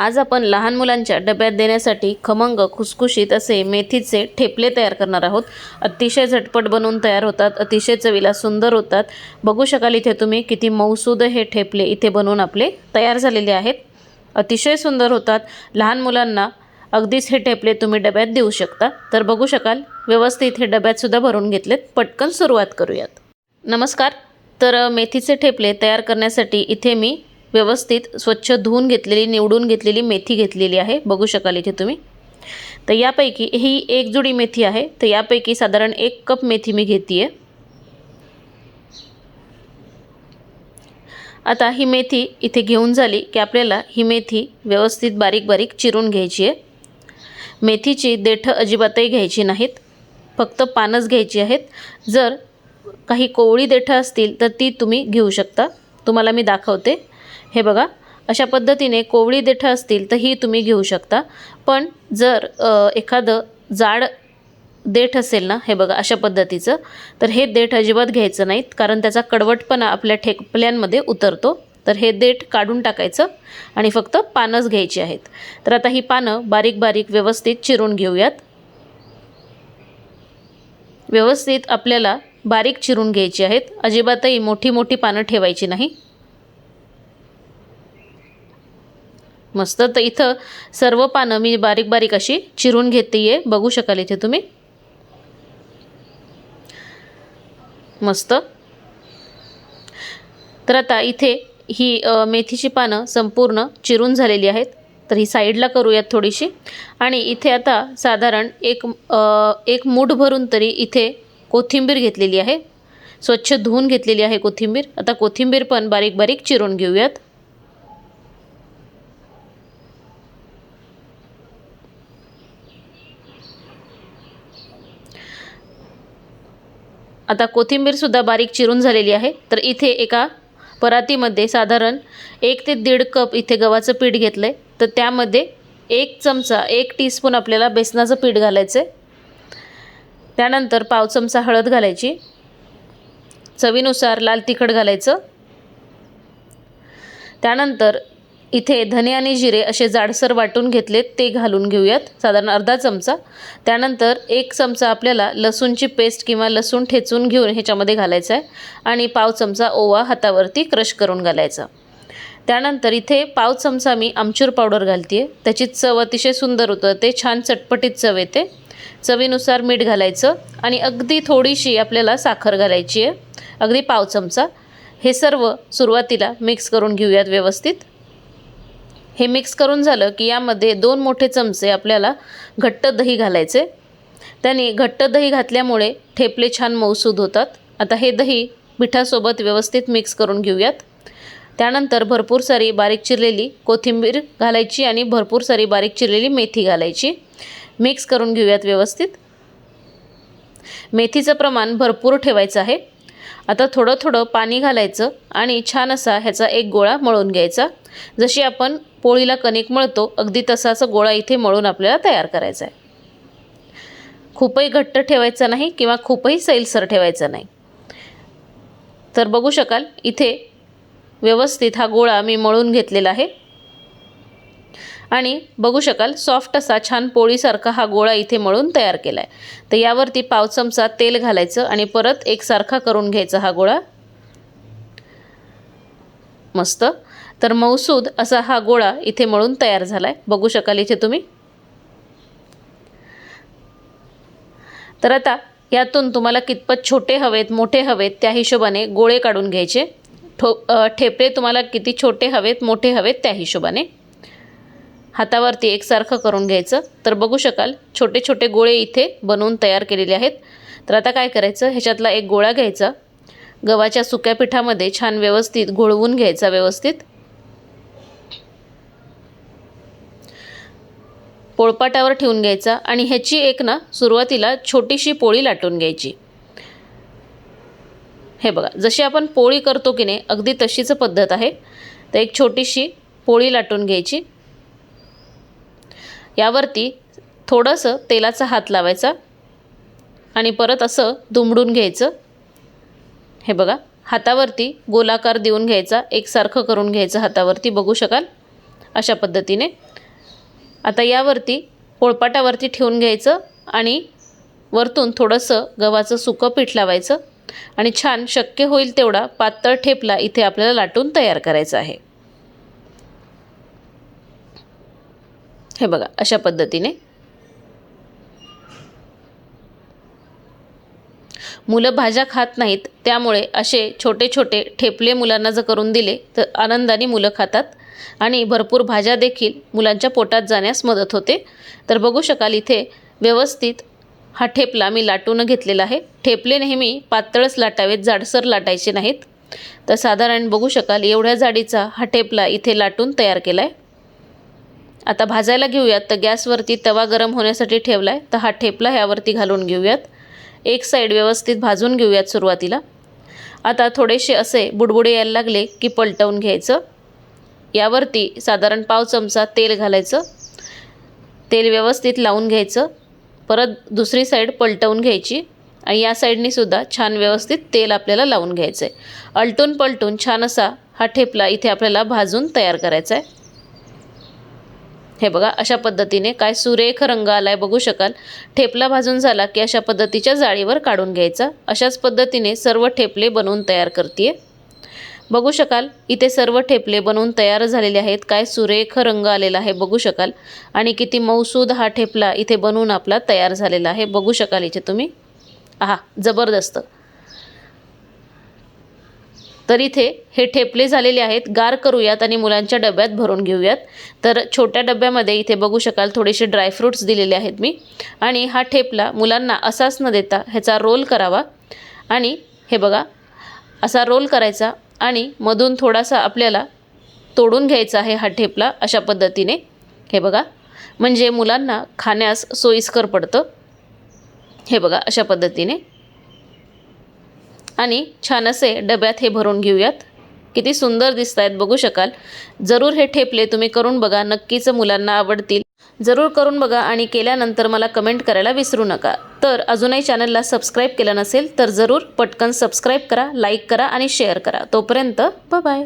आज आपण लहान मुलांच्या डब्यात देण्यासाठी खमंग खुसखुशीत असे मेथीचे ठेपले तयार करणार आहोत. अतिशय झटपट बनवून तयार होतात अतिशय चवीला सुंदर होतात. बघू शकाल इथे तुम्ही किती मऊसूद हे ठेपले इथे बनवून आपले तयार झालेले आहेत. अतिशय सुंदर होतात. लहान मुलांना अगदीच हे ठेपले तुम्ही डब्यात देऊ शकता. तर बघू शकाल व्यवस्थित हे डब्यातसुद्धा भरून घेतलेत. पटकन सुरुवात करूयात. नमस्कार. तर मेथीचे ठेपले तयार करण्यासाठी इथे मी व्यवस्थित स्वच्छ धुवून घेतलेली निवडून घेतलेली मेथी घेतलेली आहे. बघू शकाल इथे तुम्ही. तर यापैकी ही एक जुडी मेथी आहे. तर यापैकी साधारण एक कप मेथी मी घेते आहे आता ही मेथी इथे घेऊन झाली की आपल्याला ही मेथी व्यवस्थित बारीक बारीक चिरून घ्यायची आहे. मेथीची देठं अजिबातही घ्यायची नाहीत. फक्त पानच घ्यायची आहेत. जर काही कोवळी देठं असतील तर ती तुम्ही घेऊ शकता. तुम्हाला मी दाखवते. हे बघा अशा पद्धतीने कोवळी देठं असतील तर ही तुम्ही घेऊ शकता. पण जर एखादं जाड देठ असेल ना हे बघा अशा पद्धतीचं तर हे देठ अजिबात घ्यायचं नाहीत कारण त्याचा कडवटपणा आपल्या ठेपल्यांमध्ये उतरतो. तर हे देठ काढून टाकायचं आणि फक्त पानंच घ्यायची आहेत. तर आता ही पानं बारीक बारीक व्यवस्थित चिरून घेऊयात. व्यवस्थित आपल्याला बारीक चिरून घ्यायची आहेत. अजिबातही मोठी मोठी पानं ठेवायची नाही. मस्त. तर इथं सर्व पानं मी बारीक बारीक अशी चिरून घेते आहे बघू शकाल इथे तुम्ही. मस्त. तर आता इथे ही मेथीची पानं संपूर्ण चिरून झालेली आहेत. तर ही साईडला करूयात थोडीशी. आणि इथे आता साधारण एक एक मूठ भरून तरी इथे कोथिंबीर घेतलेली आहे. स्वच्छ धुवून घेतलेली आहे कोथिंबीर. आता कोथिंबीर पण बारीक बारीक चिरून घेऊयात. आता कोथिंबीरसुद्धा बारीक चिरून झालेली आहे. तर इथे एका परातीमध्ये साधारण एक ते दीड कप इथे गव्हाचं पीठ घेतलं आहे तर त्यामध्ये एक चमचा एक टीस्पून आपल्याला बेसनाचं पीठ घालायचं आहे त्यानंतर पाव चमचा हळद घालायची. चवीनुसार लाल तिखट घालायचं. त्यानंतर इथे धने आणि जिरे असे जाडसर वाटून घेतलेत ते घालून घेऊयात. साधारण अर्धा चमचा. त्यानंतर एक चमचा आपल्याला लसूणची पेस्ट किंवा लसूण ठेचून घेऊन ह्याच्यामध्ये घालायचा आहे आणि पाव चमचा ओवा हातावरती क्रश करून घालायचा. त्यानंतर इथे पाव चमचा मी आमचूर पावडर घालते आहे त्याची चव अतिशय सुंदर होतं. ते छान चटपटीत चव येते. चवीनुसार मीठ घालायचं आणि अगदी थोडीशी आपल्याला साखर घालायची आहे. अगदी पाव चमचा. हे सर्व सुरुवातीला मिक्स करून घेऊयात व्यवस्थित. हे मिक्स करून झालं की यामध्ये दोन मोठे चमचे आपल्याला घट्ट दही घालायचे. त्याने घट्ट दही घातल्यामुळे ठेपले छान मौसूद होतात. आता हे दही पिठासोबत व्यवस्थित मिक्स करून घेऊयात. त्यानंतर भरपूर सारी बारीक चिरलेली कोथिंबीर घालायची आणि भरपूर सारी बारीक चिरलेली मेथी घालायची. मिक्स करून घेऊयात व्यवस्थित. मेथीचं प्रमाण भरपूर ठेवायचं आहे. आता थोडं थोडं पाणी घालायचं आणि छान असा ह्याचा एक गोळा मळून घ्यायचा. जशी आपण पोळीला कणिक मळतो अगदी तसाच गोळा इथे मळून आपल्याला तयार करायचा आहे. खूपही घट्ट ठेवायचा नाही किंवा खूपही सैलसर ठेवायचा नाही. तर बघू शकाल इथे व्यवस्थित हा गोळा मी मळून घेतलेला आहे. आणि बघू शकाल सॉफ्ट असा छान पोळीसारखा हा गोळा इथे मळून तयार केला आहे तर यावरती पाव चमचा तेल घालायचं आणि परत एकसारखा करून घ्यायचा हा गोळा. मस्त. तर मौसूद असा हा गोळा इथे मळून तयार झाला आहे बघू शकाल इथे तुम्ही. तर आता यातून तुम्हाला कितपत छोटे हवेत मोठे हवेत त्या हिशोबाने गोळे काढून घ्यायचे. ठो ठेपे तुम्हाला किती छोटे हवेत मोठे हवेत त्या हिशोबाने. हातावरती एकसारखं करून घ्यायचं. तर बघू शकाल छोटे छोटे गोळे इथे बनवून तयार केलेले आहेत. तर आता काय करायचं? ह्याच्यातला एक गोळा घ्यायचा. गव्हाच्या सुक्या पिठामध्ये छान व्यवस्थित घोळवून घ्यायचा व्यवस्थित. पोळपाटावर ठेवून घ्यायचा आणि ह्याची एक ना सुरुवातीला छोटीशी पोळी लाटून घ्यायची. हे बघा जशी आपण पोळी करतो की नाही अगदी तशीच पद्धत आहे. तर एक छोटीशी पोळी लाटून घ्यायची. यावरती थोडंसं तेलाचा हात लावायचा आणि परत असं दुमडून घ्यायचं. हे बघा हातावरती गोलाकार देऊन घ्यायचा एकसारखं करून घ्यायचं हातावरती बघू शकाल? अशा पद्धतीने. आता यावरती पोळपाटावरती ठेवून घ्यायचं आणि वरतून थोडंसं गव्हाचं सुकं पीठ लावायचं आणि छान शक्य होईल तेवढा पातळ ठेपला इथे आपल्याला लाटून तयार करायचा आहे. हे बघा अशा पद्धतीने. मुलं भाज्या खात नाहीत त्यामुळे असे छोटे छोटे ठेपले मुलांना जर करून दिले तर आनंदाने मुलं खातात. आणि भरपूर भाज्या देखील मुलांच्या पोटात जाण्यास मदत होते. तर बघू शकाल इथे व्यवस्थित हा ठेपला मी लाटून घेतलेला आहे. ठेपले नेहमी पातळच लाटावेत जाडसर लाटायचे नाहीत. तर साधारण बघू शकाल एवढ्या जाडीचा हा ठेपला इथे लाटून तयार केला आहे आता भाजायला घेऊयात. तर गॅसवरती तवा गरम होण्यासाठी ठेवला आहे तर हा ठेपला ह्यावरती घालून घेऊयात. एक साईड व्यवस्थित भाजून घेऊयात सुरुवातीला. आता थोडेसे असे बुडबुडे यायला लागले की पलटवून घ्यायचं. यावरती साधारण पाव चमचा तेल घालायचं. तेल व्यवस्थित लावून घ्यायचं. परत दुसरी साईड पलटवून घ्यायची आणि या साईडनीसुद्धा छान व्यवस्थित तेल आपल्याला लावून घ्यायचं आहे अलटून पलटून छान असा हा ठेपला इथे आपल्याला भाजून तयार करायचा आहे हे बघा अशा पद्धतीने काय सुरेख रंग आलाय बघू शकाल. ठेपला भाजून झाला की अशा पद्धतीच्या जाळीवर काढून घ्यायचा. अशाच पद्धतीने सर्व ठेपले बनवून तयार करते बघू शकाल इथे सर्व ठेपले बनवून तयार झालेले आहेत. काय सुरेख रंग आलेला आहे बघू शकाल. आणि किती मौसूद हा ठेपला इथे बनवून आपला तयार झालेला आहे. बघू शकाल इथे तुम्ही. आहा जबरदस्त. तर इथे हे ठेपले झालेले आहेत. गार करूयात आणि मुलांच्या डब्यात भरून घेऊयात. तर छोट्या डब्यामध्ये इथे बघू शकाल थोडेसे ड्रायफ्रूट्स दिलेले आहेत मी. आणि हा ठेपला मुलांना असाच न देता ह्याचा रोल करावा. आणि हे बघा असा रोल करायचा आणि मधून थोडासा आपल्याला तोडून घ्यायचा आहे हा ठेपला अशा पद्धतीने. हे बघा. म्हणजे मुलांना खाण्यास सोयीस्कर पडतं. हे बघा अशा पद्धतीने. आणि छान असे डब्यात हे भरून घेऊयात. किती सुंदर दिसत आहेत बघू शकाल. जरूर हे ठेपले तुम्ही करून बघा. नक्कीच मुलांना आवडतील. जरूर करून बघा आणि केल्यानंतर मला कमेंट करायला विसरू नका. तर अजूनही चॅनलला सबस्क्राईब केलं नसेल तर जरूर पटकन सबस्क्राईब करा लाईक करा आणि शेअर करा. तोपर्यंत बाय